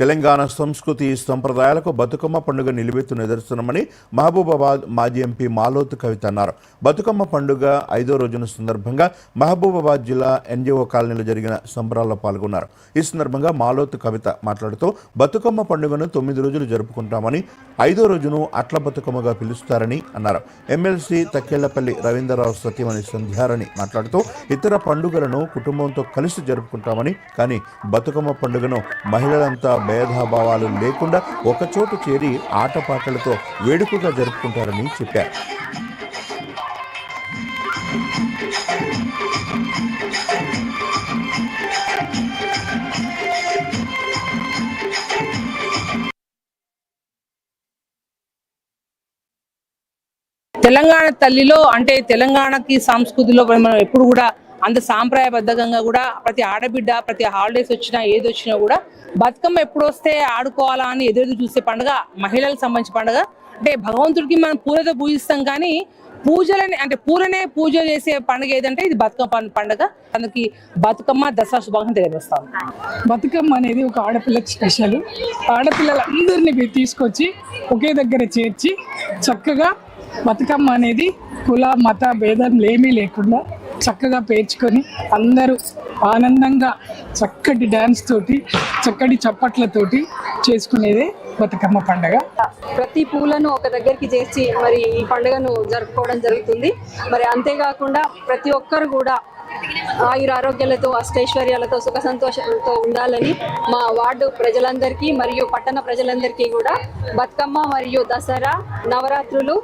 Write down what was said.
తెలంగాణ సంస్కృతి సంప్రదాయాలకు బతుకమ్మ పండుగ నిలువెత్తు నిదర్శనమని మహబూబాబాద్ మాజీ ఎంపీ మాలోతు కవిత అన్నారు. బతుకమ్మ పండుగ ఐదో రోజున సందర్భంగా మహబూబాబాద్ జిల్లా ఎన్జిఓ కాలనీలో జరిగిన సంబరాల్లో పాల్గొన్నారు. ఈ సందర్భంగా మాలోతు కవిత మాట్లాడుతూ బతుకమ్మ పండుగను తొమ్మిది రోజులు జరుపుకుంటామని ఐదో రోజును అట్ల బతుకమ్మగా పిలుస్తారని అన్నారు. ఎమ్మెల్సీ తక్కేళ్ళపల్లి రవీంద్రరావు సత్యమణి సంధ్యారని మాట్లాడుతూ ఇతర పండుగలను కుటుంబంతో కలిసి జరుపుకుంటామని కానీ బతుకమ్మ పండుగను మహిళలంతా భేదభావాలు లేకుండా ఒకచోటు చేరి ఆటపాటలతో వేడుకగా జరుపుకుంటారని చెప్పారు. తెలంగాణ తల్లిలో అంటే తెలంగాణకి సంస్కృతిలో మనం ఎప్పుడు కూడా అంత సాంప్రదాయబద్ధంగా కూడా ప్రతి ఆడబిడ్డ ప్రతి హాలిడేస్ వచ్చినా ఏది వచ్చినా కూడా బతుకమ్మ ఎప్పుడు వస్తే ఆడుకోవాలా అని ఎదురు చూసే పండుగ మహిళలకు సంబంధించిన పండుగ. అంటే భగవంతుడికి మనం పూలతో పూజిస్తాం కానీ పూజలని అంటే పూలనే పూజ చేసే పండుగ ఏదంటే ఇది బతుకమ్మ పండుగ. అందుకే బతుకమ్మ దసరా శుభాకాంక్షలు తెలియజేస్తాం బతుకమ్మ అనేది ఒక ఆడపిల్లకి స్పెషల్ ఆడపిల్లలందరినీ తీసుకొచ్చి ఒకే దగ్గర చేర్చి చక్కగా బతుకమ్మ అనేది కుల మత భేదం ఏమీ లేకుండా చక్కగా పేర్చుకొని అందరూ ఆనందంగా చక్కటి డ్యాన్స్ తోటి చక్కటి చప్పట్లతోటి చేసుకునేదే బతుకమ్మ పండగ. ప్రతి పూలను ఒక దగ్గరికి చేసి మరి ఈ పండుగను జరుపుకోవడం జరుగుతుంది. మరి అంతేకాకుండా ప్రతి ఒక్కరు కూడా ఆయుర ఆరోగ్యాలతో అష్టైశ్వర్యాలతో సుఖ సంతోషాలతో ఉండాలని మా వార్డు ప్రజలందరికీ మరియు పట్టణ ప్రజలందరికీ కూడా బతుకమ్మ మరియు దసరా నవరాత్రులు